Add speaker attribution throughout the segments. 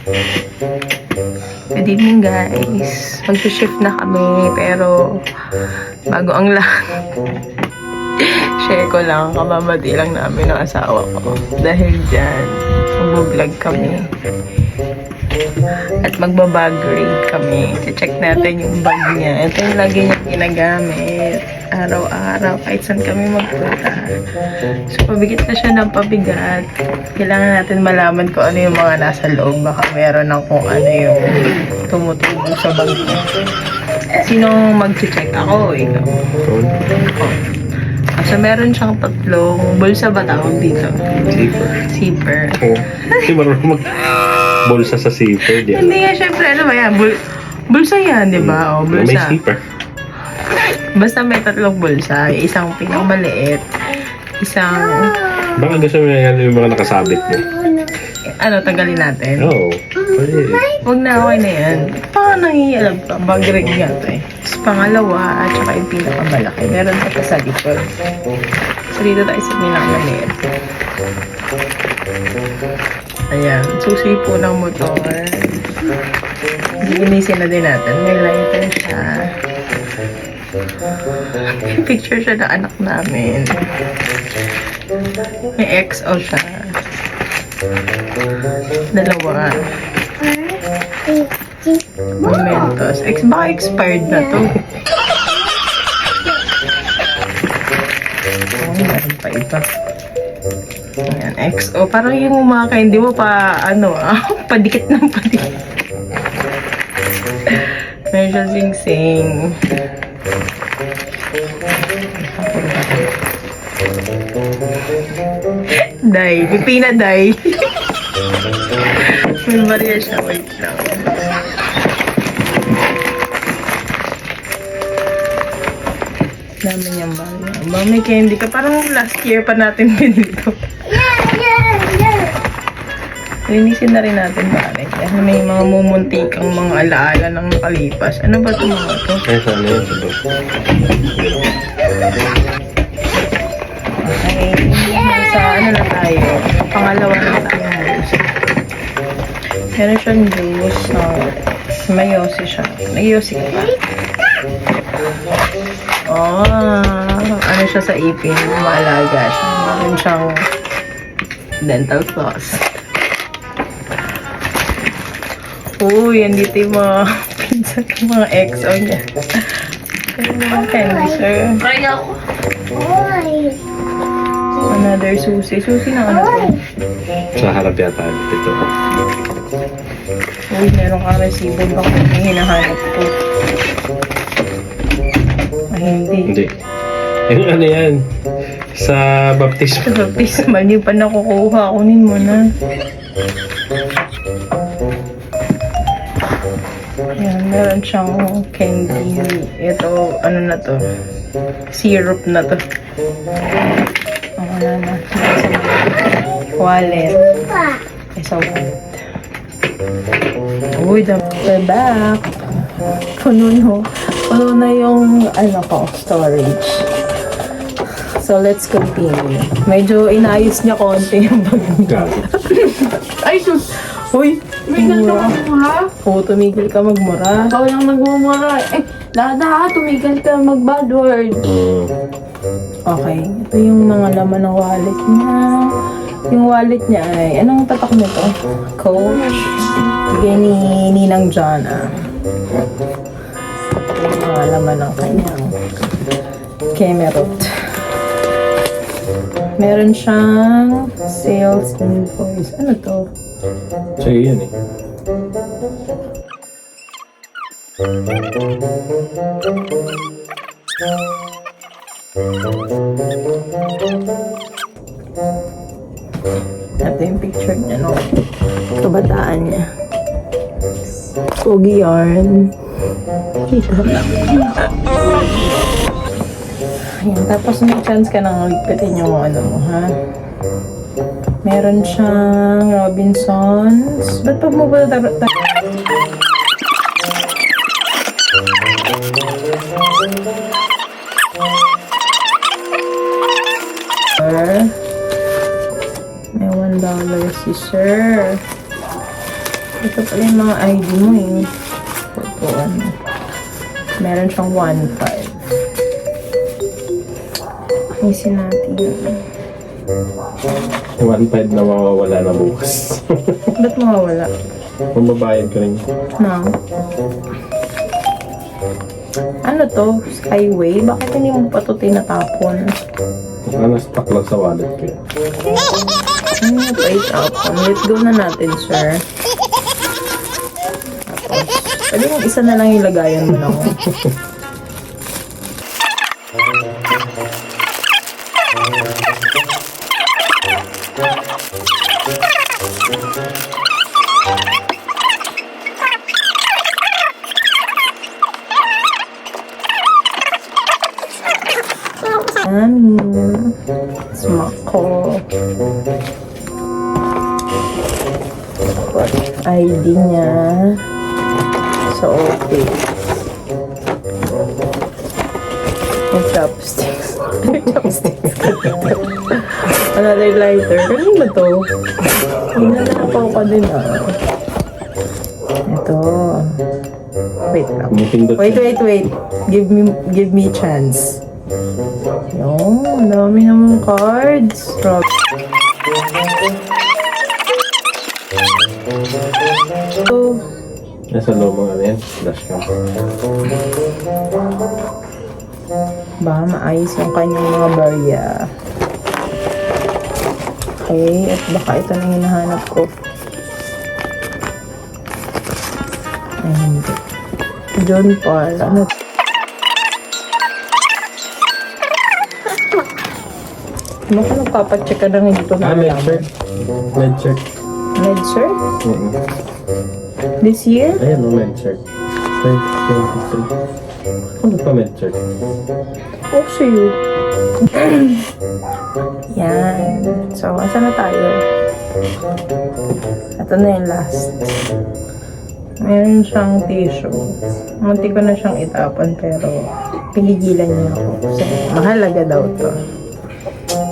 Speaker 1: Good evening guys. Mag-shift na kami pero bago ang lahat. Share ko lang, kamamati lang namin ng asawa ko. Dahil dyan, mag-vlog kami. At magbabag grade kami. check natin yung bag niya. Ito yung lagi niya ginagamit. Araw-araw, kahit saan kami magpunta. So, pabigat na siya ng pabigat. Kailangan natin malaman kung ano yung mga nasa loob. Baka meron ng kung ano yung tumutubo sa bag niya. Sinong mag-check? Ako o ikaw? Ah, So, meron siyang tatlong bulsa ba tawag dito?
Speaker 2: Zipper.
Speaker 1: Zipper.
Speaker 2: Oo. Marunong mag bulsa sa zipper. Di.
Speaker 1: Hindi nga, syempre, ano ba yan? Bul bulsa yan, di ba? O,
Speaker 2: May
Speaker 1: bulsa.
Speaker 2: zipper.
Speaker 1: Basta may tatlong bulsa. Isang pinakamaliit. Isang,
Speaker 2: Baka gusto mo yan yung mga nakasabit mo.
Speaker 1: ano, tanggalin natin.
Speaker 2: Oo. Pwede.
Speaker 1: Huwag na, okay na yan. Baka nangihialam pa. Bag-rig nga to eh. Tapos pangalawa, at saka yung pinakamalaki. Meron pa siya sa likod. So, dito tayo sa pinakamaliit. Ayan. Susi po ng motor. Giginisin na din natin. May lighter siya. Picture siya ng anak namin. May XO siya. Dalawa. Momentos. Ex, baka expired na to. Oh, pa iba. Ayan, XO. Parang yung mga hindi mo pa, ano, ah, padikit ng padikit. Medyo sing-sing. Day. Pipina day. May Maria siya. Wait lang. Dami niyang Maria. Ba, may candy ka. Parang last year pa natin binili to. Linisin na rin natin bakit. Kasi may mga mumuntikang mga alaala ng nakalipas. Ano ba ito mga to?
Speaker 2: Ay, sana yun.
Speaker 1: Okay. Sa ano na tayo? Pangalawa na tayo. Meron siyang juice. Uh, may yosi siya. May yosi ka pa. Oh, ano siya sa ipin? Maalaga siya. Meron siyang dental floss. Uy, andito yung mga pinsan ko, mga XO niya. Yung mga cancer.
Speaker 3: Kaya ako.
Speaker 1: Another susi. Susi na ano to?
Speaker 2: Sa harap yata. Ito.
Speaker 1: Uy, meron ka resibo. Baka may hinahanap ko. Ay, hindi.
Speaker 2: Hindi. Yung ano yan? Sa baptism.
Speaker 1: Sa baptismal, hindi pa nakukuha. Kunin mo na. Ayan, meron siyang candy. Ito, ano na to? Syrup na to. Ang wala na. Wallet. Isa wallet. Uy, the we're back. Puno no. Puno na yung, ano ko, storage. So, let's continue. Medyo inayos niya konti yung bag niya. Ay, sus! Uy!
Speaker 3: Tumigil ka
Speaker 1: mura.
Speaker 3: magmura.
Speaker 1: Oo, tumigil ka magmura.
Speaker 3: Ikaw lang nagmumura. Eh, Lada, tumigil ka mag-bad word.
Speaker 2: Mm.
Speaker 1: Okay, ito yung mga laman ng wallet niya. Yung wallet niya ay, anong tatak nito? Coach. Bigay ni Ninang John, ah. Ito yung mga laman ng kanyang Kemerut. Meron siyang sales invoice. Ano to?
Speaker 2: Sa'yo yan eh.
Speaker 1: Ito yung picture niya, no? Kabataan niya. Pogi yarn. Ayan, tapos may chance ka nang ligpitin yung ano mo, ha? Meron siyang Robinsons. Ba't pag mo ba ta- ta- May one dollar si sir. Ito pala yung mga ID mo eh. Ito ano. Meron siyang 1.5. Ayusin natin.
Speaker 2: 1.5 na mawawala na bukas.
Speaker 1: Ba't mawawala?
Speaker 2: Mababayad ka rin.
Speaker 1: No. Ano to? Skyway? Bakit hindi mo pa ito tinatapon?
Speaker 2: Ano, stuck lang sa wallet ko yan.
Speaker 1: Ano pa itapon? Let go na natin, sir. Tapos, pwede yung isa na lang yung lagayan mo lang. Amin. Smack ko. Tapos, ID niya. Sa office. May chopsticks. Chopsticks. Another lighter. Kanina to? Hinanapaw ka din ah. Ito. Wait lang. Wait, wait, wait. Give me, give me chance. Ang dami namang cards. Rob. So,
Speaker 2: Nasa loob mo ano yan? Dash cam.
Speaker 1: baka maayos yung kanyang mga barya. Okay, at baka ito na hinahanap ko. Ay, hindi. John Paul. Ano? Baka nagpapacheck ka na hindi ko
Speaker 2: Ah,
Speaker 1: na
Speaker 2: med
Speaker 1: alam.
Speaker 2: check. Med check.
Speaker 1: Med cert?
Speaker 2: Mm-mm.
Speaker 1: This year?
Speaker 2: Ayan o, med check. 2023. Ano pa med check?
Speaker 1: Oh, sa'yo. Yan. So, asan na tayo? Ito na yung last. Meron siyang tissue. Munti ko na siyang itapon pero pinigilan niya ako. Kasi mahalaga daw to.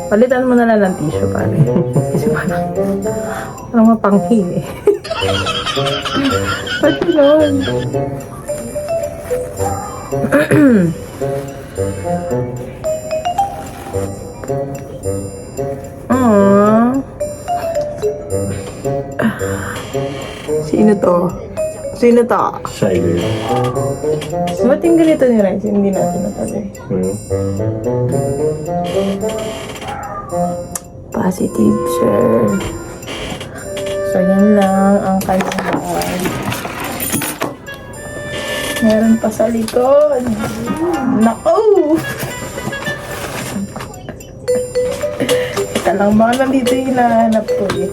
Speaker 1: Palitan mo na lang ng tissue pare. Kasi parang, parang mapanghi eh. Ba't yun? Aww. Sino to? Sino to?
Speaker 2: Shy girl.
Speaker 1: Ba't yung ganito ni Rice? Hindi natin natabi.
Speaker 2: Hmm.
Speaker 1: Positive, sir. So, yan lang ang kanyang bag. Meron pa sa likod. Nako! Ika lang, baka nandito yung hinahanap ko eh.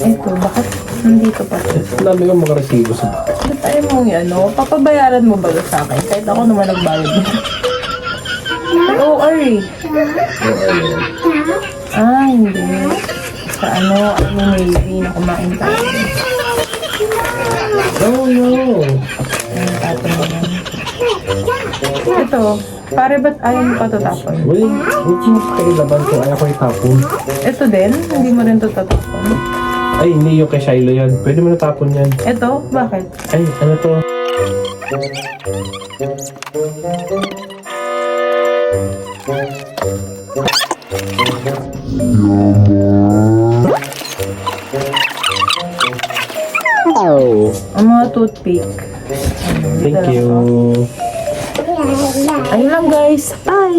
Speaker 1: Ito, bakit nandito pa?
Speaker 2: Ang dami kong mga resibo sa back.
Speaker 1: Ba't tayo mong ano? Papabayaran mo ba sa akin? Kahit ako naman nagbayad mo. Ay, OR eh.
Speaker 2: Oo.
Speaker 1: Ah, hindi. Sa ano, ano Navy na kumain tayo.
Speaker 2: Oh, no.
Speaker 1: Ayun, tapon mo yan. Ito, pare ba't ayaw mo pa to tapon?
Speaker 2: Uy, huwag mo pakilaban ko. Ayaw ko itapon.
Speaker 1: Ito din, hindi mo rin to tatapon.
Speaker 2: Ay, hindi yung kay Shiloh yan. Pwede mo natapon yan.
Speaker 1: Ito, bakit?
Speaker 2: Ay, ano to? Oh,
Speaker 1: Ang mga toothpick.
Speaker 2: thank you.
Speaker 1: Ayun lang guys. Bye!